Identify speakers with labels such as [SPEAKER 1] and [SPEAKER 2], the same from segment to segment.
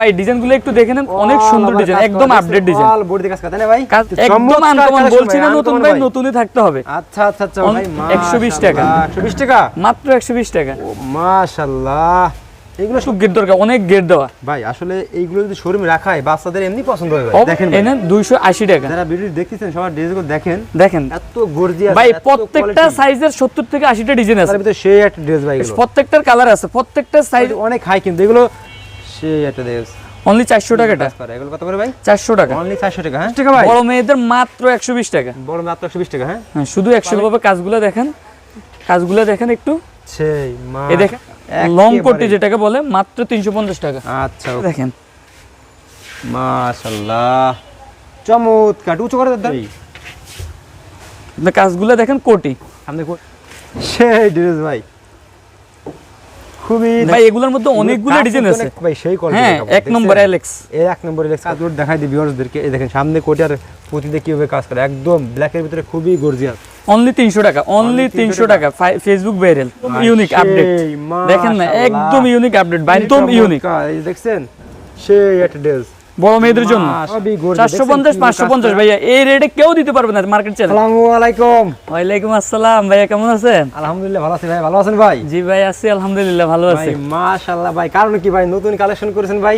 [SPEAKER 1] ভাই ডিজাইনগুলো একটু দেখে নেন অনেক সুন্দর ডিজাইন একদম আপডেট ডিজাইন।
[SPEAKER 2] বডি কাজ ভাই?
[SPEAKER 1] একদম আনকমন বলছি না নতুন ভাই নতুনই থাকতে হবে।
[SPEAKER 2] আচ্ছা আচ্ছা আচ্ছা ভাই
[SPEAKER 1] 120 টাকা।
[SPEAKER 2] 120 টাকা?
[SPEAKER 1] মাত্র একশো বিশ টাকা।
[SPEAKER 2] ও মাশাআল্লাহ। এগুলো
[SPEAKER 1] একটু গেট দরকার অনেক গেট দেওয়া।
[SPEAKER 2] ভাই আসলে এইগুলো যদি শোরুমে রাখা হয় বাচ্চাদের এমনি পছন্দ হবে। দেখেন
[SPEAKER 1] এনে দুইশো আশি টাকা।
[SPEAKER 2] যারা ভিডিও দেখতেছেন সবার ড্রেসগুলো দেখেন।
[SPEAKER 1] দেখেন।
[SPEAKER 2] এত গর্জিয়াস
[SPEAKER 1] ভাই প্রত্যেকটা সাইজের সত্তর থেকে আশিটা ডিজাইন আছে।
[SPEAKER 2] তার ভিতরে সেই একটা ড্রেস ভাই এগুলো।
[SPEAKER 1] প্রত্যেকটার কালার আছে প্রত্যেকটা সাইজ
[SPEAKER 2] অনেক হাই কিন্তু এগুলো সেই একটা
[SPEAKER 1] অনলি টাকাটা
[SPEAKER 2] এগুলো কত করে ভাই?
[SPEAKER 1] চারশো টাকা।
[SPEAKER 2] অনলি 400 টাকা হ্যাঁ? টাকা ভাই।
[SPEAKER 1] বড় মেয়েদের মাত্র একশো বিশ টাকা।
[SPEAKER 2] বড় মাত্র 120 টাকা হ্যাঁ?
[SPEAKER 1] হ্যাঁ শুধু একশো ভাবে কাজগুলো দেখেন। কাজগুলো দেখেন একটু।
[SPEAKER 2] সেই মা
[SPEAKER 1] দেখেন লং কোটি যেটাকে বলে মাত্র তিনশো পঞ্চাশ টাকা।
[SPEAKER 2] আচ্ছা
[SPEAKER 1] দেখেন।
[SPEAKER 2] মাশাআল্লাহ চমৎকার উঁচু করে দাদা
[SPEAKER 1] কাজগুলো দেখেন কোটি।
[SPEAKER 2] সামনে সেই ড্রেস ভাই। খুবই
[SPEAKER 1] ভাই এগুলোর মধ্যে অনেকগুলো ডিজাইন আছে।
[SPEAKER 2] ভাই সেই কোয়ালিটি
[SPEAKER 1] হ্যাঁ এক নম্বর অ্যালেক্স
[SPEAKER 2] এই এক নম্বর লেক্স কাজগুলো দেখাই দিই ভিউয়ার্সদেরকে এই দেখেন সামনে কোটিয়ার প্রতিতে কীভাবে কাজ করে একদম ব্ল্যাকের ভিতরে খুবই গর্জিয়াস
[SPEAKER 1] অনলি তিনশো টাকা অনলি তিনশো টাকা। ফেসবুক ভাইরাল ইউনিক আপডেট দেখেন না একদম ইউনিক আপডেট একদম ইউনিক
[SPEAKER 2] এই দেখছেন? সেই একটা ড্রেস
[SPEAKER 1] বড় মেয়েদের জন্য। চারশো পঞ্চাশ পাঁচশো পঞ্চাশ? ভাইয়া এই রেটে কেউ দিতে পারবে না মার্কেট চ্যানেল
[SPEAKER 2] আলাইকুম
[SPEAKER 1] ওয়ালাইকুম আসসালাম ভাইয়া কেমন আছেন
[SPEAKER 2] আলহামদুলিল্লাহ ভালো আছি ভাই ভালো আছেন ভাই
[SPEAKER 1] জি ভাই আছি আলহামদুলিল্লাহ ভালো আছি
[SPEAKER 2] মাশাআল্লাহ ভাই কারণ কি ভাই নতুন কালেকশন করেছেন ভাই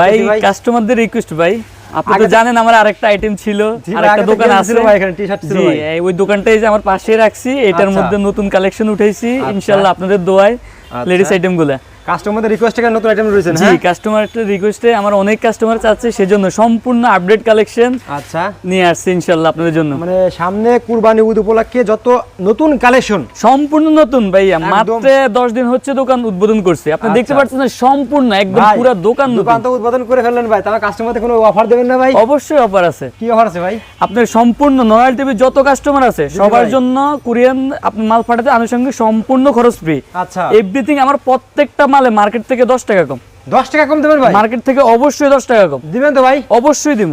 [SPEAKER 1] ভাই কাস্টমারদের রিকোয়েস্ট ভাই আপনি তো জানেন আমার আরেকটা আইটেম ছিল আরেকটা দোকান আছে
[SPEAKER 2] ভাই, এখানে টি-শার্ট ছিল ভাই।
[SPEAKER 1] ওই দোকানটাই যে আমার পাশে রাখছি এটার
[SPEAKER 2] আচ্ছা।
[SPEAKER 1] মধ্যে নতুন কালেকশন উঠাইছি
[SPEAKER 2] আচ্ছা।
[SPEAKER 1] ইনশাআল্লাহ আপনাদের দোয়ায়
[SPEAKER 2] আচ্ছা।
[SPEAKER 1] লেডিস আইটেমগুলা
[SPEAKER 2] কাস্টমারদের রিকোয়েস্ট নতুন আইটেম রয়েছেন
[SPEAKER 1] জি
[SPEAKER 2] হ্যাঁ?
[SPEAKER 1] কাস্টমারের রিকোয়েস্টে আমার অনেক কাস্টমার চাচ্ছে সেজন্য সম্পূর্ণ আপডেট কালেকশন
[SPEAKER 2] আচ্ছা।
[SPEAKER 1] নিয়ে আসছে ইনশাআল্লাহ আপনাদের জন্য।
[SPEAKER 2] মানে সামনে কুরবানি ঈদ উপলক্ষে যত নতুন কালেকশন
[SPEAKER 1] সম্পূর্ণ নতুন ভাইয়া মাত্র দশ দিন হচ্ছে দোকান উদ্বোধন করছে। আপনি দেখতে
[SPEAKER 2] আচ্ছা।
[SPEAKER 1] পাচ্ছেন না সম্পূর্ণ একদম পুরো দোকান
[SPEAKER 2] দোকান তো উদ্বোধন করে ফেললেন ভাই তাহলে কাস্টমারদের কোনো অফার দেবেন না ভাই?
[SPEAKER 1] অবশ্যই অফার আছে।
[SPEAKER 2] কি অফার আছে ভাই?
[SPEAKER 1] আপনার সম্পূর্ণ নয়াল টিভির যত কাস্টমার আছে সবার জন্য কোরিয়ান আপনি মাল পাঠাতে আনুষঙ্গিক সম্পূর্ণ খরচ ফ্রি
[SPEAKER 2] আচ্ছা।
[SPEAKER 1] এভরিথিং আমার প্রত্যেকটা মালে মার্কেট থেকে দশ টাকা কম।
[SPEAKER 2] দশ টাকা কম দেবেন ভাই?
[SPEAKER 1] মার্কেট থেকে অবশ্যই দশ টাকা কম।
[SPEAKER 2] দিবেন তো ভাই?
[SPEAKER 1] অবশ্যই দিব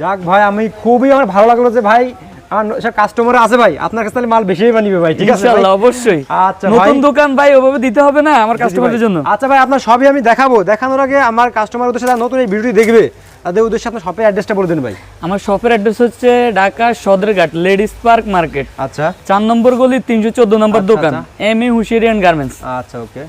[SPEAKER 2] যাক ভাই আমি খুবই আমার ভালো লাগল যে ভাই আমার কাস্টমার আছে ভাই আপনার কাছে তাহলে মাল বেশি বানিবে ভাই ঠিক আছে
[SPEAKER 1] অবশ্যই।
[SPEAKER 2] আচ্ছা
[SPEAKER 1] নতুন দোকান ভাই ওভাবে দিতে হবে না আমার কাস্টমারদের জন্য।
[SPEAKER 2] আচ্ছা ভাই আপনার সবই আমি দেখাবো। দেখানোর আগে আমার কাস্টমার যারা নতুন এই ভিডিওটি দেখবে। তাদের উদ্দেশ্যে আপনার শপের অ্যাড্রেসটা বলে দিন ভাই।
[SPEAKER 1] আমার শপের অ্যাড্রেস হচ্ছে Dhaka Sadarghat Ladies Park market.
[SPEAKER 2] আচ্ছা।
[SPEAKER 1] চার নম্বর গলি তিনশো চোদ্দ নম্বর
[SPEAKER 2] আচ্ছা,
[SPEAKER 1] দোকান এম এ হুশিয়ারিয়ান গার্মেন্টস
[SPEAKER 2] আচ্ছা ওকে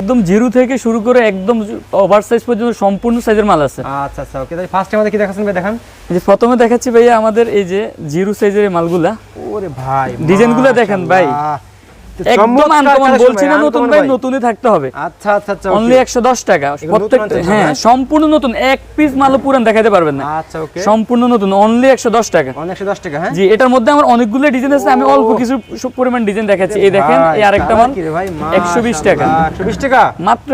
[SPEAKER 1] একদম জিরো থেকে শুরু করে একদম ওভার সাইজ পর্যন্ত সম্পূর্ণ সাইজের মাল আছে।
[SPEAKER 2] আচ্ছা আচ্ছা ওকে তাই ফার্স্ট আমাদের কি দেখাচ্ছেন ভাই দেখান।
[SPEAKER 1] এই যে প্রথমে দেখাচ্ছি ভাইয়া আমাদের এই যে জিরো সাইজের মালগুলা।
[SPEAKER 2] ওরে ভাই
[SPEAKER 1] ডিজাইনগুলো দেখেন ভাই।
[SPEAKER 2] মাশাআল্লাহ। তো
[SPEAKER 1] একদম আনকমন বলছি না নতুন ভাই নতুনই থাকতে হবে।
[SPEAKER 2] আচ্ছা আচ্ছা আচ্ছা
[SPEAKER 1] অনলি
[SPEAKER 2] okay।
[SPEAKER 1] একশো দশ টাকা। প্রত্যেকটা হ্যাঁ
[SPEAKER 2] হ্যাঁ?
[SPEAKER 1] সম্পূর্ণ নতুন। এক পিস মালও পুরান দেখাতে পারবেন না।
[SPEAKER 2] আচ্ছা ওকে
[SPEAKER 1] সম্পূর্ণ নতুন অনলি একশো দশ টাকা।
[SPEAKER 2] অনেকশো দশ টাকা হ্যাঁ?
[SPEAKER 1] জি এটার মধ্যে আমার অনেকগুলো ডিজাইন আছে আমি অল্প কিছু পরিমাণ ডিজাইন দেখাচ্ছি। এই দেখেন এই আরেকটা মাল
[SPEAKER 2] কি রে ভাই
[SPEAKER 1] একশো বিশ টাকা।
[SPEAKER 2] একশো বিশ টাকা?
[SPEAKER 1] মাত্র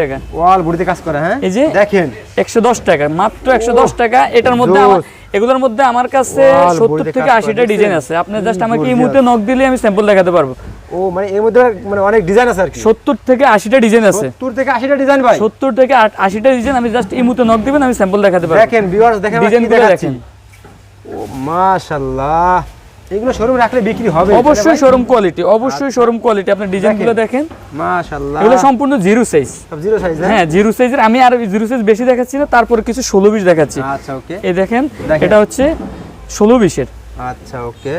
[SPEAKER 1] টাকা।
[SPEAKER 2] ওয়াল বুড়িতে কাজ করে হ্যাঁ?
[SPEAKER 1] এই যে
[SPEAKER 2] দেখেন।
[SPEAKER 1] একশো দশ টাকা মাত্র একশো দশ টাকা। এটার মধ্যে আমার এগুলোর মধ্যে আমার কাছে সত্তর থেকে আশিটা ডিজাইন আছে। আপনি জাস্ট আমাকে এই মুহূর্তে নক দিলে আমি স্যাম্পল দেখাতে পারব।
[SPEAKER 2] ও মানে এর মধ্যে মানে অনেক ডিজাইন আছে আর কি।
[SPEAKER 1] সত্তর থেকে আশিটা ডিজাইন আছে।
[SPEAKER 2] সত্তর থেকে আশিটা ডিজাইন ভাই।
[SPEAKER 1] সত্তর থেকে আট- আশিটা ডিজাইন আমি জাস্ট এই মুহূর্তে নক দিবেন আমি স্যাম্পল দেখাতে পারব।
[SPEAKER 2] দেখেন ভিউয়ার্স দেখেন
[SPEAKER 1] ডিজাইনগুলো
[SPEAKER 2] দেখাচ্ছি।
[SPEAKER 1] দেখেন।
[SPEAKER 2] ও মাশাআল্লাহ। এগুলো শোরুম রাখলে বিক্রি হবে
[SPEAKER 1] অবশ্যই শোরুম কোয়ালিটি অবশ্যই শোরুম কোয়ালিটি আপনি ডিজাইনগুলো দেখেন।
[SPEAKER 2] মাশাআল্লাহ।
[SPEAKER 1] এগুলো সম্পূর্ণ জিরো সাইজ
[SPEAKER 2] সব জিরো সাইজ
[SPEAKER 1] হ্যাঁ? জিরো সাইজের আমি আর জিরো সাইজ বেশি দেখাচ্ছি না তারপরে কিছু ষোলো বিশ দেখাচ্ছি।
[SPEAKER 2] আচ্ছা ওকে।
[SPEAKER 1] এই দেখেন
[SPEAKER 2] দেখেন।
[SPEAKER 1] এটা হচ্ছে ষোলো বিশের।
[SPEAKER 2] আচ্ছা ওকে।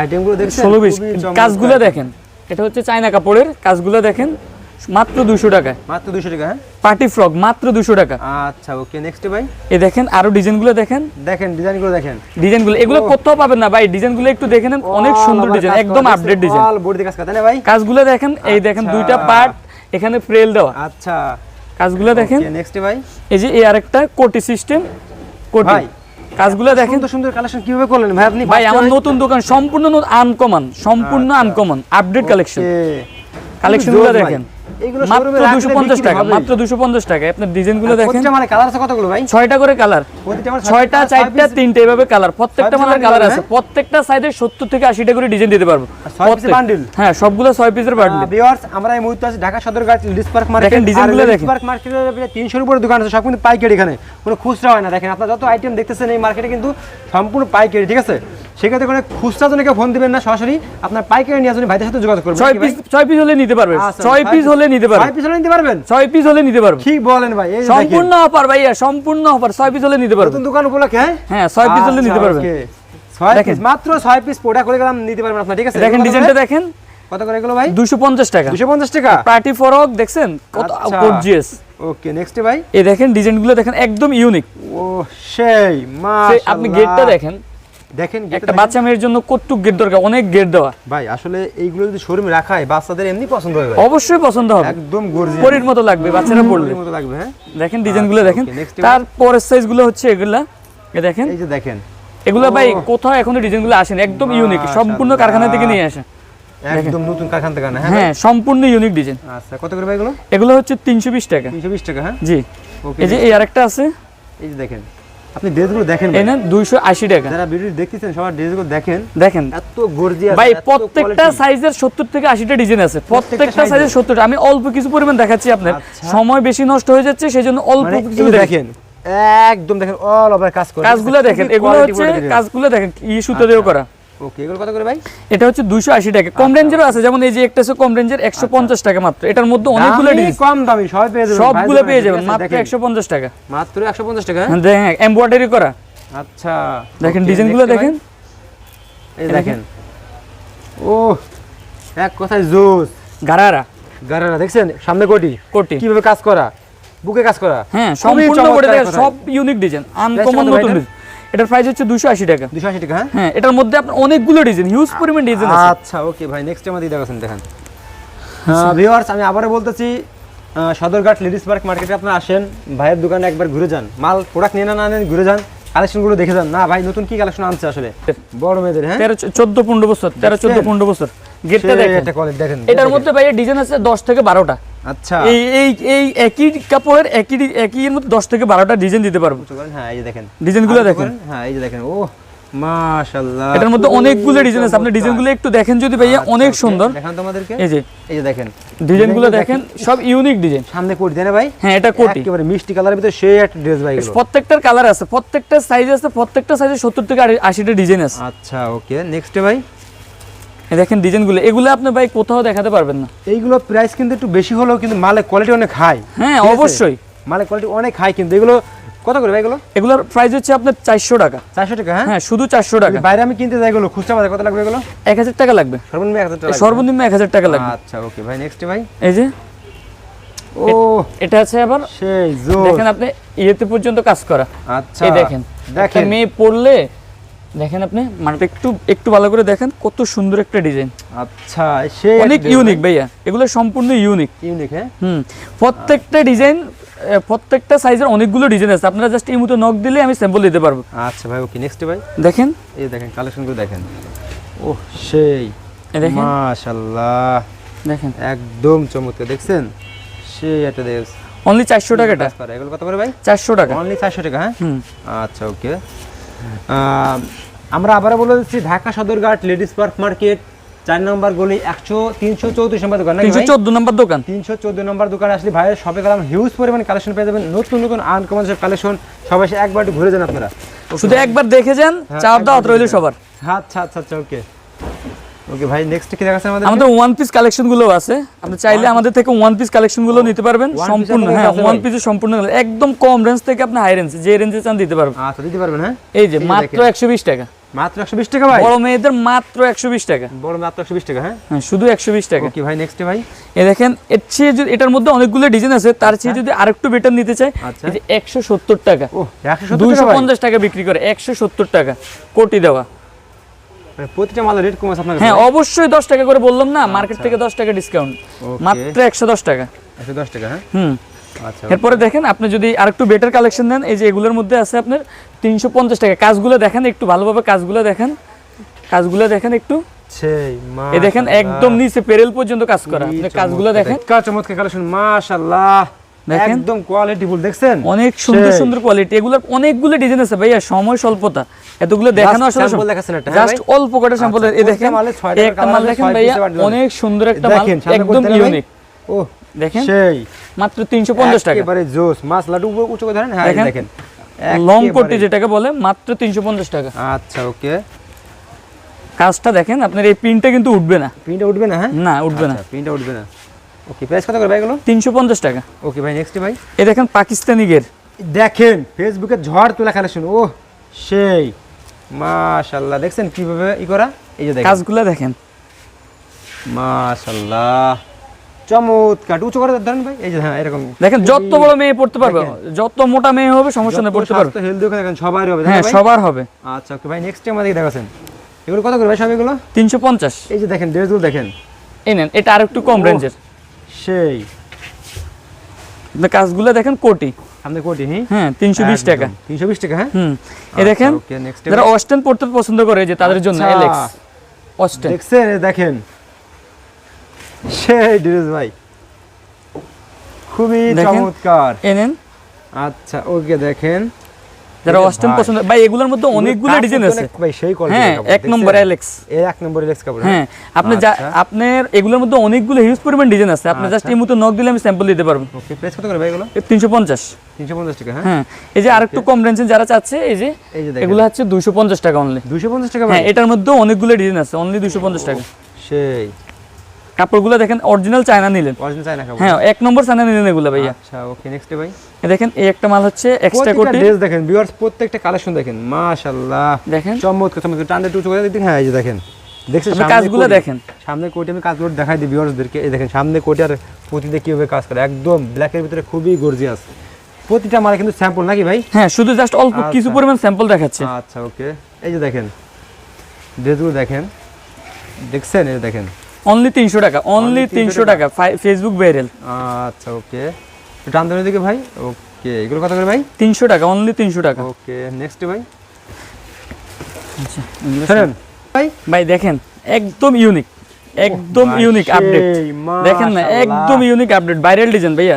[SPEAKER 2] আইটেমগুলো দেখছেন?
[SPEAKER 1] ষোলো বিশ
[SPEAKER 2] খুবই চমৎকার।
[SPEAKER 1] কাজগুলো দেখেন। এটা হচ্ছে চায়না কাপড়ের। কাজগুলো দেখেন মাত্র দুশো টাকায়।
[SPEAKER 2] মাত্র 200 টাকা হ্যাঁ?
[SPEAKER 1] পার্টি ফ্রক মাত্র দুশো টাকা।
[SPEAKER 2] আচ্ছা ওকে নেক্সট ভাই?
[SPEAKER 1] এই দেখেন আরও ডিজাইনগুলো দেখেন।
[SPEAKER 2] দেখেন ডিজাইনগুলো দেখেন।
[SPEAKER 1] ডিজাইনগুলো এগুলো কোথাও পাবেন না ভাই ডিজাইনগুলো একটু দেখে নেন অনেক সুন্দর ডিজাইন একদম আপডেট ডিজাইন।
[SPEAKER 2] বডিতে কাজ না ভাই?
[SPEAKER 1] কাজগুলো দেখেন এই দেখেন
[SPEAKER 2] আচ্ছা।
[SPEAKER 1] দুইটা পার্ট এখানে প্রেল দেওয়া।
[SPEAKER 2] আচ্ছা।
[SPEAKER 1] কাজগুলো দেখেন।
[SPEAKER 2] নেক্সট ভাই?
[SPEAKER 1] এই যে এই আরেকটা কোটি সিস্টেম কোটি।
[SPEAKER 2] ভাই,
[SPEAKER 1] কাজগুলো দেখেন।
[SPEAKER 2] তো সুন্দর কালেকশন কীভাবে করলেন? ভাই আপনি
[SPEAKER 1] ভাই আমার নতুন দোকান সম্পূর্ণ আনকমন সম্পূর্ণ আনকমন আপডেট কালেকশন কালেকশনগুলো দেখেন।
[SPEAKER 2] এগুলো
[SPEAKER 1] মাত্র
[SPEAKER 2] শোরুমে
[SPEAKER 1] দুশো পঞ্চাশ টাকা মাত্র দুশো পঞ্চাশ আপনার ডিজাইনগুলো দেখেন।
[SPEAKER 2] প্রতিটা মানে কালার আছে কতগুলো ভাই?
[SPEAKER 1] ছয়টা করে কালার ছয়টা চারটা তিনটা এভাবে কালার প্রত্যেকটা মালের কালার আছে।
[SPEAKER 2] হ্যাঁ?
[SPEAKER 1] প্রত্যেকটা থেকে করে ডিজাইন দিতে পারব। হ্যাঁ সবগুলো ছয় পিসের বান্ডিল
[SPEAKER 2] ভিউয়ার্স আমরা এই মুহূর্তে আছি Dhaka Sadarghat Ladies Park market
[SPEAKER 1] দেখেন, ডিজাইনগুলো দেখেন।
[SPEAKER 2] পার্ক মার্কেটের 300 এর উপরে দোকান আছে সব কিন্তু পাইকারি এখানে। কোনো খুচরা হয় না। দেখেন আপনারা যত আইটেম দেখতেছেন এই মার্কেটে কিন্তু সম্পূর্ণ পাইকারি ঠিক আছে? সেক্ষেত্রে কোনো খুচরা জনকে ফোন দিবেন না সরাসরি আপনার পাইকারি নিয়ে আসবেন ভাইদের সাথে যোগাযোগ করবেন
[SPEAKER 1] ছয় পিস ছয় পিস হলে নিতে পারবেন।
[SPEAKER 2] আচ্ছা,
[SPEAKER 1] ছয় পিস হলে নিতে পারবেন।
[SPEAKER 2] ছয় পিস হলে নিতে পারবেন?
[SPEAKER 1] ছয় পিস হলে নিতে পারবেন।
[SPEAKER 2] ঠিক বলেন ভাই
[SPEAKER 1] সম্পূর্ণ অফার ভাইয়া সম্পূর্ণ অফার ছয় পিস হলে নিতে পারবেন।
[SPEAKER 2] নতুন দোকান উপলক্ষে হ্যাঁ?
[SPEAKER 1] হ্যাঁ ছয় পিস হলে
[SPEAKER 2] আচ্ছা,
[SPEAKER 1] নিতে পারবেন।
[SPEAKER 2] পিস মাত্র ছয় পিস করে গেলাম নিতে পারবেন আপনার ঠিক আছে?
[SPEAKER 1] দেখেন ডিজাইনটা দেখেন।
[SPEAKER 2] কত করে এগুলো ভাই?
[SPEAKER 1] দুশো পঞ্চাশ টাকা।
[SPEAKER 2] দুশো পঞ্চাশ টাকা?
[SPEAKER 1] পার্টি ফরক দেখছেন? কত। গর্জিয়াস
[SPEAKER 2] ওকে নেক্সট ভাই?
[SPEAKER 1] এই দেখেন ডিজাইনগুলো দেখেন একদম ইউনিক
[SPEAKER 2] ও সেই মা
[SPEAKER 1] আপনি গেটটা দেখেন।
[SPEAKER 2] দেখেন
[SPEAKER 1] একটা বাচ্চা মেয়ের জন্য কতটুক গেট দরকার? অনেক গেট দেওয়া।
[SPEAKER 2] ভাই আসলে এইগুলো যদি শোরুমে রাখা হয় বাচ্চাদের এমনি পছন্দ হবে
[SPEAKER 1] অবশ্যই পছন্দ হবে।
[SPEAKER 2] একদম গর্জিয়াস
[SPEAKER 1] পরির মতো লাগবে বাচ্চারা পড়লে
[SPEAKER 2] মতো লাগবে হ্যাঁ?
[SPEAKER 1] দেখেন ডিজাইনগুলো
[SPEAKER 2] আচ্ছা,
[SPEAKER 1] দেখেন। তারপরের সাইজগুলো হচ্ছে এগুলা। দেখেন।
[SPEAKER 2] এই যে দেখেন।
[SPEAKER 1] এগুলা ভাই কোথাও এখনও ডিজাইনগুলো আসেন একদম ইউনিক সম্পূর্ণ কারখানা থেকে নিয়ে আসে।
[SPEAKER 2] একদম নতুন কারখানা থেকে আনা হ্যাঁ
[SPEAKER 1] হ্যাঁ সম্পূর্ণ ইউনিক ডিজাইন
[SPEAKER 2] আচ্ছা কত করে ভাই এগুলো?
[SPEAKER 1] এগুলো হচ্ছে তিনশো বিশ টাকা।
[SPEAKER 2] তিনশো বিশ টাকা হ্যাঁ?
[SPEAKER 1] জি। এই যে এই আরেকটা আছে।
[SPEAKER 2] এই যে দেখেন। আপনি ড্রেসগুলো দেখেন ভাই।
[SPEAKER 1] এই নেন দুইশো আশি টাকা।
[SPEAKER 2] যারা ভিডিও দেখতেছেন সবার ড্রেসগুলো দেখেন।
[SPEAKER 1] দেখেন।
[SPEAKER 2] এত গর্জিয়াস
[SPEAKER 1] ভাই প্রত্যেকটা সাইজের সত্তর থেকে আশিটা ডিজাইন আছে। প্রত্যেকটা সাইজের
[SPEAKER 2] এর?
[SPEAKER 1] সত্তর আমি অল্প কিছু পরিমাণ দেখাচ্ছি আপনার।
[SPEAKER 2] আচ্ছা।
[SPEAKER 1] সময় বেশি নষ্ট হয়ে যাচ্ছে সেই জন্য অল্প
[SPEAKER 2] মানে
[SPEAKER 1] কিছু দেখেন।
[SPEAKER 2] দেখেন। একদম দেখেন অল ওভার কাজ করে।
[SPEAKER 1] কাজগুলো দেখেন এগুলো হচ্ছে কাজগুলো দেখেন ই সুতো দিয়ে করা।
[SPEAKER 2] ওকে এগুলো কত করে ভাই?
[SPEAKER 1] এটা হচ্ছে দুইশো আশি টাকা। কম রেঞ্জেরও আছে যেমন এই যে একটা আছে কম রেঞ্জের একশো পঞ্চাশ টাকা মাত্র। এটার মধ্যে অনেকগুলো ডিজাইন
[SPEAKER 2] কম দামি সবাই পেয়ে যাবেন।
[SPEAKER 1] সবগুলো পেয়ে যাবেন মাত্র
[SPEAKER 2] দেখেন।
[SPEAKER 1] একশো পঞ্চাশ টাকা।
[SPEAKER 2] মাত্র একশো পঞ্চাশ টাকা হ্যাঁ?
[SPEAKER 1] দেখেন এমব্রয়ডারি করা।
[SPEAKER 2] আচ্ছা।
[SPEAKER 1] দেখেন ডিজাইনগুলো দেখেন।
[SPEAKER 2] এই দেখেন। ও এক কথায় জোস।
[SPEAKER 1] গারারা।
[SPEAKER 2] গারারা দেখছেন? সামনে কোটি।
[SPEAKER 1] কোটি।
[SPEAKER 2] কীভাবে কাজ করা? বুকে কাজ করা।
[SPEAKER 1] হ্যাঁ সম্পূর্ণ করে সব ইউনিক ডিজাইন আনকমন নতুন ডিজাইন এটার প্রাইস হচ্ছে দুশো আশি টাকা।
[SPEAKER 2] দুশো আশি টাকা হ্যাঁ?
[SPEAKER 1] হ্যাঁ এটার মধ্যে আপনার অনেকগুলো ডিজাইন হিউজ পরিমাণ ডিজাইন আছে।
[SPEAKER 2] আচ্ছা ওকে ভাই নেক্সট আমাদের দেখাচ্ছেন দেখেন। ভিউয়ার্স আমি আবারও বলতেছি সদরঘাট লেডিস পার্ক মার্কেটে আপনারা আসেন ভাইয়ের দোকানে একবার ঘুরে যান। মাল প্রোডাক্ট নিয়ে না না নেন ঘুরে যান কালেকশনগুলো দেখে যান। না ভাই নতুন কি কালেকশন আনছে আসলে? বড় মেয়েদের হ্যাঁ?
[SPEAKER 1] তেরো চোদ্দ পনেরো বছর তেরো চোদ্দ
[SPEAKER 2] দেখছেন?
[SPEAKER 1] পনেরো বছর গেটটা দেখেন।
[SPEAKER 2] একটা quality দেখেন
[SPEAKER 1] এটার মধ্যে ভাইয়া ডিজাইন আছে দশ থেকে বারোটা।
[SPEAKER 2] আচ্ছা।
[SPEAKER 1] এই এই এই একই কাপড়ের একই একই এর মধ্যে দশ থেকে বারোটা ডিজাইন দিতে পারব।
[SPEAKER 2] হ্যাঁ এই যে দেখেন।
[SPEAKER 1] ডিজাইনগুলো দেখেন।
[SPEAKER 2] হ্যাঁ এই যে দেখেন। ও মাশাআল্লাহ।
[SPEAKER 1] এটার মধ্যে অনেকগুলো ডিজাইন আছে। আপনি ডিজাইনগুলো একটু দেখেন যদি ভাইয়া
[SPEAKER 2] আচ্ছা,
[SPEAKER 1] অনেক সুন্দর।
[SPEAKER 2] দেখান তো আমাদেরকে
[SPEAKER 1] এই যে
[SPEAKER 2] এই যে দেখেন।
[SPEAKER 1] ডিজাইনগুলো দেখেন সব ইউনিক ডিজাইন
[SPEAKER 2] সামনে কোটি ভাই?
[SPEAKER 1] হ্যাঁ এটা কোটি
[SPEAKER 2] একেবারে মিষ্টি কালারের ভিতরে সেই একটা ড্রেস ভাই।
[SPEAKER 1] প্রত্যেকটার কালার আছে। প্রত্যেকটা সাইজ আছে প্রত্যেকটা সাইজে সত্তর থেকে আশি- আশিটা ডিজাইন আছে।
[SPEAKER 2] আচ্ছা ওকে নেক্সট ভাই?
[SPEAKER 1] দেখেন ডিজাইনগুলো এগুলো আপনি ভাই কোথাও দেখাতে পারবেন না।
[SPEAKER 2] এইগুলো প্রাইস কিন্তু একটু বেশি হলেও কিন্তু মালের কোয়ালিটি অনেক হাই
[SPEAKER 1] হ্যাঁ অবশ্যই।
[SPEAKER 2] মালের কোয়ালিটি অনেক হাই কিন্তু। এগুলো কত করে ভাই এগুলো?
[SPEAKER 1] এগুলোর প্রাইস হচ্ছে আপনার চারশো টাকা।
[SPEAKER 2] চারশো টাকা হ্যাঁ?
[SPEAKER 1] হ্যাঁ শুধু চারশো টাকা।
[SPEAKER 2] বাইরে আমি কিনতে যাই এগুলো খুচরা বাজার কত লাগবে এগুলো?
[SPEAKER 1] এক হাজার টাকা লাগবে।
[SPEAKER 2] সর্বনিম্ন এক হাজার টাকা লাগবে।
[SPEAKER 1] সর্বনিম্ন এক হাজার টাকা লাগবে।
[SPEAKER 2] আচ্ছা ওকে ভাই নেক্সট ভাই।
[SPEAKER 1] এই যে
[SPEAKER 2] ও
[SPEAKER 1] এটা আছে আবার
[SPEAKER 2] সেই
[SPEAKER 1] দেখেন আপনি ইয়েতে পর্যন্ত কাজ করা।
[SPEAKER 2] আচ্ছা
[SPEAKER 1] এই দেখেন
[SPEAKER 2] দেখেন।
[SPEAKER 1] মেয়ে পড়লে দেখেন আপনি মানে একটু একটু ভালো করে দেখেন কত সুন্দর একটা ডিজাইন।
[SPEAKER 2] আচ্ছা সেই
[SPEAKER 1] অনেক ইউনিক ভাইয়া এগুলো সম্পূর্ণ ইউনিক
[SPEAKER 2] ইউনিক হ্যাঁ?
[SPEAKER 1] হুম প্রত্যেকটা ডিজাইন প্রত্যেকটা সাইজের অনেকগুলো ডিজাইন আছে। আপনারা জাস্ট এই মতো নক দিলে আমি স্যাম্পল দিতে পারব।
[SPEAKER 2] আচ্ছা ভাই ওকে নেক্সট ভাই।
[SPEAKER 1] দেখেন।
[SPEAKER 2] এই দেখেন কালেকশনগুলো দেখেন। ও সেই
[SPEAKER 1] দেখেন।
[SPEAKER 2] মাশাআল্লাহ।
[SPEAKER 1] দেখেন।
[SPEAKER 2] একদম চমৎকার দেখছেন? সেই একটা ড্রেস
[SPEAKER 1] অনলি চারশো টাকাটা
[SPEAKER 2] এগুলো কত করে ভাই?
[SPEAKER 1] চারশো টাকা।
[SPEAKER 2] অনলি চারশো টাকা হ্যাঁ?
[SPEAKER 1] হুম।
[SPEAKER 2] আচ্ছা ওকে আমরা আবারও বলে দিচ্ছি Dhaka Sadarghat Ladies Park market চার নম্বর গলি একশো তিনশো চৌত্রিশ নম্বর দোকান
[SPEAKER 1] তিনশো চোদ্দ নম্বর দোকান।
[SPEAKER 2] তিনশো চোদ্দ নম্বর দোকান আসলে ভাইয়ের সবে গেলাম হিউজ পরিমাণ কালেকশন পেয়ে যাবেন নতুন নতুন আনকমন সব কালেকশন সবাই একবার ঘুরে যান আপনারা।
[SPEAKER 1] শুধু একবার দেখে যান
[SPEAKER 2] হ্যাঁ,
[SPEAKER 1] চাপ দাওয়াত রইল সবার।
[SPEAKER 2] আচ্ছা আচ্ছা আচ্ছা ওকে ওকে ভাই নেক্সট কি আমাদের
[SPEAKER 1] আমাদের ওয়ান পিস কালেকশনগুলো আছে। আপনি চাইলে আমাদের থেকে ওয়ান পিস কালেকশনগুলো নিতে পারবেন। সম্পূর্ণ হ্যাঁ ওয়ান? পিসের সম্পূর্ণ একদম কম রেঞ্জ থেকে আপনি হাই রেঞ্জ যে রেঞ্জে চান দিতে পারবেন।
[SPEAKER 2] আচ্ছা দিতে পারবেন হ্যাঁ?
[SPEAKER 1] এই যে মাত্র
[SPEAKER 2] দেখেন।
[SPEAKER 1] একশো বিশ টাকা।
[SPEAKER 2] মাত্র একশো বিশ টাকা ভাই?
[SPEAKER 1] বড় মেয়েদের মাত্র একশো বিশ টাকা।
[SPEAKER 2] বড় মাত্র একশো বিশ টাকা হ্যাঁ?
[SPEAKER 1] হ্যাঁ শুধু একশো বিশ টাকা।
[SPEAKER 2] ওকে ভাই নেক্সট ভাই?
[SPEAKER 1] দেখেন এর চেয়ে যদি এটার মধ্যে অনেকগুলো ডিজাইন আছে তার চেয়ে যদি আরেকটু বেটার নিতে চাই
[SPEAKER 2] আচ্ছা।
[SPEAKER 1] এই যে একশো সত্তর টাকা।
[SPEAKER 2] ও একশো সত্তর
[SPEAKER 1] দুইশো
[SPEAKER 2] টাকা ভাই?
[SPEAKER 1] পঞ্চাশ টাকা বিক্রি করে একশো সত্তর টাকা কোটি দেওয়া।
[SPEAKER 2] প্রতিটা মালের রেট কম আপনার
[SPEAKER 1] হ্যাঁ অবশ্যই দশ টাকা করে বললাম না মার্কেট থেকে দশ টাকা ডিসকাউন্ট মাত্র একশো দশ টাকা।
[SPEAKER 2] একশো দশ টাকা হ্যাঁ?
[SPEAKER 1] হুম।
[SPEAKER 2] আচ্ছা।
[SPEAKER 1] এরপরে দেখেন আপনি যদি আরেকটু বেটার কালেকশন নেন এই যে এগুলোর মধ্যে আছে আপনার তিনশো পঞ্চাশ টাকা। কাজগুলো দেখেন একটু ভালোভাবে কাজগুলো দেখেন। কাজগুলো দেখেন একটু। এই দেখেন একদম নিচে পেরেল পর্যন্ত কাজ করা। আপনি কাজগুলো দেখেন।
[SPEAKER 2] চমৎকার কালেকশন মাশাআল্লাহ।
[SPEAKER 1] দেখেন।
[SPEAKER 2] একদম কোয়ালিটি দেখছেন?
[SPEAKER 1] অনেক সুন্দর সুন্দর কোয়ালিটি এগুলোর অনেকগুলো ডিজাইন আছে ভাইয়া সময় স্বল্পতা। এতগুলো দেখানো আসলে
[SPEAKER 2] sample দেখাচ্ছেন একটা,
[SPEAKER 1] জাস্ট অল্প কটা স্যাম্পল
[SPEAKER 2] আচ্ছা,
[SPEAKER 1] এই দেখেন
[SPEAKER 2] প্রত্যেকটা মালে ছয়টা
[SPEAKER 1] এই একটা মাল দেখেন ভাইয়া
[SPEAKER 2] piece এ বাড়ি দেবেন।
[SPEAKER 1] অনেক সুন্দর একটা মাল একদম
[SPEAKER 2] করতে হবে ভাই?
[SPEAKER 1] ইউনিক
[SPEAKER 2] ও
[SPEAKER 1] দেখেন?
[SPEAKER 2] সেই।
[SPEAKER 1] মাত্র তিনশো পঞ্চাশ টাকা।
[SPEAKER 2] একেবারে জোস। মাছ লাডু উঁচু করে ধরেন হ্যাঁ
[SPEAKER 1] দেখেন। লং। কোটি যেটাকে বলে মাত্র তিনশো পঞ্চাশ টাকা।
[SPEAKER 2] আচ্ছা ওকে।
[SPEAKER 1] কাজটা দেখেন আপনার এই প্রিন্টটা কিন্তু উঠবে না।
[SPEAKER 2] প্রিন্টটা উঠবে না হ্যাঁ?
[SPEAKER 1] না উঠবে না।
[SPEAKER 2] আচ্ছা, প্রিন্টটা উঠবে না। ওকে প্রাইস কত করে ভাই এগুলো
[SPEAKER 1] তিনশো পঞ্চাশ টাকা।
[SPEAKER 2] ওকে ভাই নেক্সট ভাই।
[SPEAKER 1] এ দেখেন পাকিস্তানি গের
[SPEAKER 2] দেখেন ফেসবুকে ঝড় তোলা কালেকশন ও সেই। মাশাল্লাহ দেখছেন কীভাবে ই করা? এই যে দেখেন।
[SPEAKER 1] কাজগুলো দেখেন।
[SPEAKER 2] মাশাল্লাহ চমৎকার। উঁচু করে ধরেন ভাই। এই যে হ্যাঁ এরকম।
[SPEAKER 1] দেখেন যত বড় মেয়ে পড়তে পারবে যত মোটা মেয়ে হবে সমস্যা নেই পড়তে পারবে।
[SPEAKER 2] হেলদি ওখানে দেখেন সবারই হবে
[SPEAKER 1] হ্যাঁ সবার হবে।
[SPEAKER 2] আচ্ছা ওকে ভাই নেক্সট টাইম আমাদের দেখাচ্ছেন। এগুলো কত করে ভাই সব এগুলো?
[SPEAKER 1] তিনশো পঞ্চাশ।
[SPEAKER 2] এই যে দেখেন ড্রেসগুলো দেখেন।
[SPEAKER 1] এই নেন এটা আর একটু কম রেঞ্জের
[SPEAKER 2] সেই।
[SPEAKER 1] কাজগুলো দেখেন কোটি।
[SPEAKER 2] আপনি কোটি
[SPEAKER 1] হ্যাঁ? তিনশো বিশ টাকা।
[SPEAKER 2] তিনশো বিশ টাকা হ্যাঁ?
[SPEAKER 1] হুম। এ দেখেন যারা অস্টেন পড়তে পছন্দ করে যে তাদের জন্য
[SPEAKER 2] আচ্ছা।
[SPEAKER 1] Alex Austen.
[SPEAKER 2] দেখছেন দেখেন। সেই ড্রেস ভাই। খুবই চমৎকার।
[SPEAKER 1] এনেন।
[SPEAKER 2] আচ্ছা ওকে দেখেন।
[SPEAKER 1] যারা
[SPEAKER 2] এই
[SPEAKER 1] পছন্দ ভাই এগুলোর মধ্যে অনেকগুলো ডিজাইন আছে।
[SPEAKER 2] ভাই সেই কোয়ালিটি
[SPEAKER 1] হ্যাঁ এক নম্বর অ্যালেক্স
[SPEAKER 2] এই এক নম্বর রিলেক্স কাপড়
[SPEAKER 1] হ্যাঁ? আপনি যা
[SPEAKER 2] আচ্ছা।
[SPEAKER 1] আপনার এগুলোর মধ্যে অনেকগুলো হিউজ পরিমাণ ডিজাইন আছে। আপনি জাস্ট
[SPEAKER 2] আচ্ছা।
[SPEAKER 1] এই মতো নক দিলে আমি স্যাম্পল দিতে পারব।
[SPEAKER 2] ওকে প্রাইস কত করে ভাই এগুলো?
[SPEAKER 1] তিনশো পঞ্চাশ।
[SPEAKER 2] তিনশো পঞ্চাশ টাকা হ্যাঁ?
[SPEAKER 1] হ্যাঁ এই যে আরেকটু কম রেঞ্জে যারা চাচ্ছে এই যে এগুলো হচ্ছে দুশো পঞ্চাশ টাকা অনলি
[SPEAKER 2] দুশো পঞ্চাশ টাকা
[SPEAKER 1] হ্যাঁ এটার মধ্যে অনেকগুলো ডিজাইন আছে অনলি দুশো পঞ্চাশ টাকা।
[SPEAKER 2] সেই।
[SPEAKER 1] কাপড়গুলো দেখেন অরিজিনাল চায়না নিলেন।
[SPEAKER 2] অরিজিনাল চাই না খাব
[SPEAKER 1] হ্যাঁ এক নম্বর চায়না নিলেন এগুলো ভাইয়া।
[SPEAKER 2] আচ্ছা ওকে নেক্সট ভাই।
[SPEAKER 1] দেখেন এই একটা মাল হচ্ছে এক্সট্রা কোটি।
[SPEAKER 2] ড্রেস দেখেন ভিউয়ার্স প্রত্যেকটা কালেকশন দেখেন মাশাআল্লাহ।
[SPEAKER 1] দেখেন।
[SPEAKER 2] চমৎকার চমৎকার। টান্ডে টুচু করে দিন হ্যাঁ এই যে দেখেন। দেখছেন সামনে
[SPEAKER 1] কাজগুলো। দেখেন।
[SPEAKER 2] সামনে কোটি আমি কাজগুলো দেখাই দিই ভিউয়ার্সদেরকে এই দেখেন সামনে কোটি আর প্রতিটা কীভাবে কাজ করে। একদম ব্ল্যাকের ভিতরে খুবই গর্জিয়াস প্রতিটা মালে কিন্তু স্যাম্পল নাকি ভাই?
[SPEAKER 1] হ্যাঁ শুধু জাস্ট অল্প কিছু
[SPEAKER 2] আচ্ছা।
[SPEAKER 1] পরিমাণ স্যাম্পল দেখাচ্ছে।
[SPEAKER 2] আচ্ছা ওকে এই যে দেখেন ড্রেসগুলো দেখেন। দেখছেন এই দেখেন।
[SPEAKER 1] অনলি তিনশো টাকা অনলি
[SPEAKER 2] 300
[SPEAKER 1] তিনশো টাকা। ফেসবুক ভাইরাল
[SPEAKER 2] আচ্ছা ওকে ডান দিকে ভাই। ওকে এগুলো কত করে ভাই?
[SPEAKER 1] তিনশো টাকা অনলি তিনশো টাকা।
[SPEAKER 2] ওকে নেক্সট ভাই।
[SPEAKER 1] আচ্ছা,
[SPEAKER 2] ভাই।
[SPEAKER 1] ভাই। দেখেন একদম ইউনিক একদম ইউনিক আপডেট দেখেন না একদম ইউনিক আপডেট ভাইরাল ডিজাইন ভাইয়া।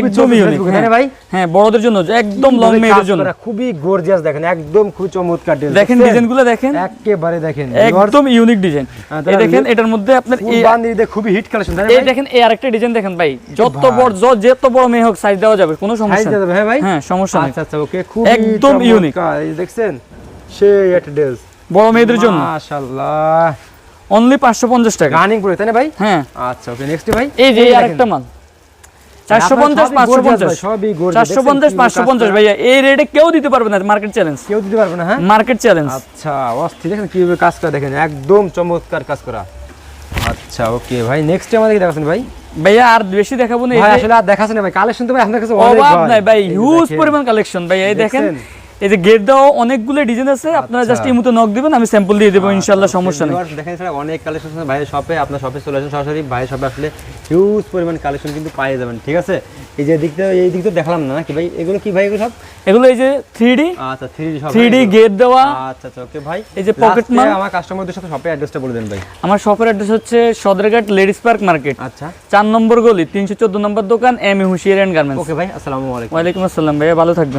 [SPEAKER 1] একদম ইউনিক
[SPEAKER 2] Facebook, ভাই?
[SPEAKER 1] হ্যাঁ বড়দের জন্য একদম লং মেয়েদের জন্য।
[SPEAKER 2] খুবই গর্জিয়াস দেখেন একদম খুব চমৎকার ডিজাইন
[SPEAKER 1] দেখেন ডিজাইনগুলো দেখেন।
[SPEAKER 2] একেবারে দেখেন
[SPEAKER 1] একদম ইউনিক ডিজাইন এই দেখেন এটার মধ্যে আপনার এই
[SPEAKER 2] বান্দিতে খুবই হিট কালেকশন
[SPEAKER 1] এই দেখেন এই আরেকটা ডিজাইন দেখেন ভাই। যত বড় যত বড় মেয়ে হোক সাইজ দেওয়া যাবে কোনো
[SPEAKER 2] Size
[SPEAKER 1] সমস্যা নেই।
[SPEAKER 2] হ্যাঁ ভাই?
[SPEAKER 1] হ্যাঁ সমস্যা নেই।
[SPEAKER 2] আচ্ছা আচ্ছা ওকে খুব
[SPEAKER 1] একদম।
[SPEAKER 2] এই দেখছেন? ড্রেস
[SPEAKER 1] বড় মেয়েদের জন্য।
[SPEAKER 2] মাশাআল্লাহ।
[SPEAKER 1] অনলি পাঁচশো পঞ্চাশ টাকা।
[SPEAKER 2] রানিং পরে তাই না ভাই?
[SPEAKER 1] হ্যাঁ।
[SPEAKER 2] আচ্ছা ওকে নেক্সট ভাই।
[SPEAKER 1] এই যে আরেকটা মাল। চারশো
[SPEAKER 2] আপনার
[SPEAKER 1] পঞ্চাশ
[SPEAKER 2] সবই
[SPEAKER 1] পাঁচশো
[SPEAKER 2] gorgeous
[SPEAKER 1] পঞ্চাশ।
[SPEAKER 2] ভাই, সবই gorgeous।
[SPEAKER 1] চারশো
[SPEAKER 2] দেখছেন
[SPEAKER 1] পঞ্চাশ
[SPEAKER 2] কীভাবে
[SPEAKER 1] পাঁচশো
[SPEAKER 2] কাজ
[SPEAKER 1] পঞ্চাশ
[SPEAKER 2] করা?
[SPEAKER 1] ভাইয়া এই রেটে কেউ দিতে পারবে না মার্কেট চ্যালেঞ্জ
[SPEAKER 2] কেউ দিতে পারবে না হ্যাঁ?
[SPEAKER 1] মার্কেট চ্যালেঞ্জ
[SPEAKER 2] আচ্ছা অস্থির। দেখেন কীভাবে কাজ করা দেখেন একদম চমৎকার কাজ করা। আচ্ছা ওকে ভাই নেক্সট আমাদের দেখাচ্ছেন ভাই।
[SPEAKER 1] ভাইয়া আর বেশি দেখাবো না
[SPEAKER 2] ভাই আসলে আর দেখাচ্ছে ভাই। কালেকশন তো ভাই আপনার কাছে অনেক
[SPEAKER 1] নাই ভাই। হিউজ। পরিমাণ কালেকশন ভাই এই দেখেন
[SPEAKER 2] দেখছেন?
[SPEAKER 1] এই যে গেট দেওয়া অনেকগুলো ডিজাইন আছে আপনারা
[SPEAKER 2] আচ্ছা।
[SPEAKER 1] জাস্ট এই মতো নক দিবেন আমি স্যাম্পল দিয়ে দেবো ইনশাল্লাহ সমস্যা নেই।
[SPEAKER 2] দেখেন স্যার অনেক কালেকশন আছে। ভাইয়ের শপে আপনার শপে চলে আসেন সরাসরি ভাইয়ের শপে আসলে হিউজ পরিমাণ কালেকশন কিন্তু পাই যাবেন ঠিক আছে? এই যে দিকটা এই দিকটা দেখালাম না নাকি ভাই? এগুলো কি ভাই এগুলো সব?
[SPEAKER 1] এগুলো এই যে থ্রি ডি
[SPEAKER 2] আচ্ছা থ্রি ডি সব
[SPEAKER 1] থ্রি ডি
[SPEAKER 2] এগুলো?
[SPEAKER 1] গেট দেওয়া।
[SPEAKER 2] আচ্ছা আচ্ছা ওকে ভাই।
[SPEAKER 1] এই যে
[SPEAKER 2] পকেট
[SPEAKER 1] মাল।
[SPEAKER 2] আমার কাস্টমারদের সাথে শপে অ্যাড্রেসটা বলে দেন ভাই।
[SPEAKER 1] আমার শপের অ্যাড্রেস হচ্ছে সদরঘাট লেডিস পার্ক মার্কেট।
[SPEAKER 2] আচ্ছা।
[SPEAKER 1] চার নম্বর গলি তিনশো চোদ্দ নম্বর দোকান এম এ হুশিয়ার এন্ড গার্মেন্টস।
[SPEAKER 2] ওকে ভাই আসসালামু আলাইকুম।
[SPEAKER 1] ওয়ালাইকুম আসসালাম ভাইয়া ভালো থাকবেন।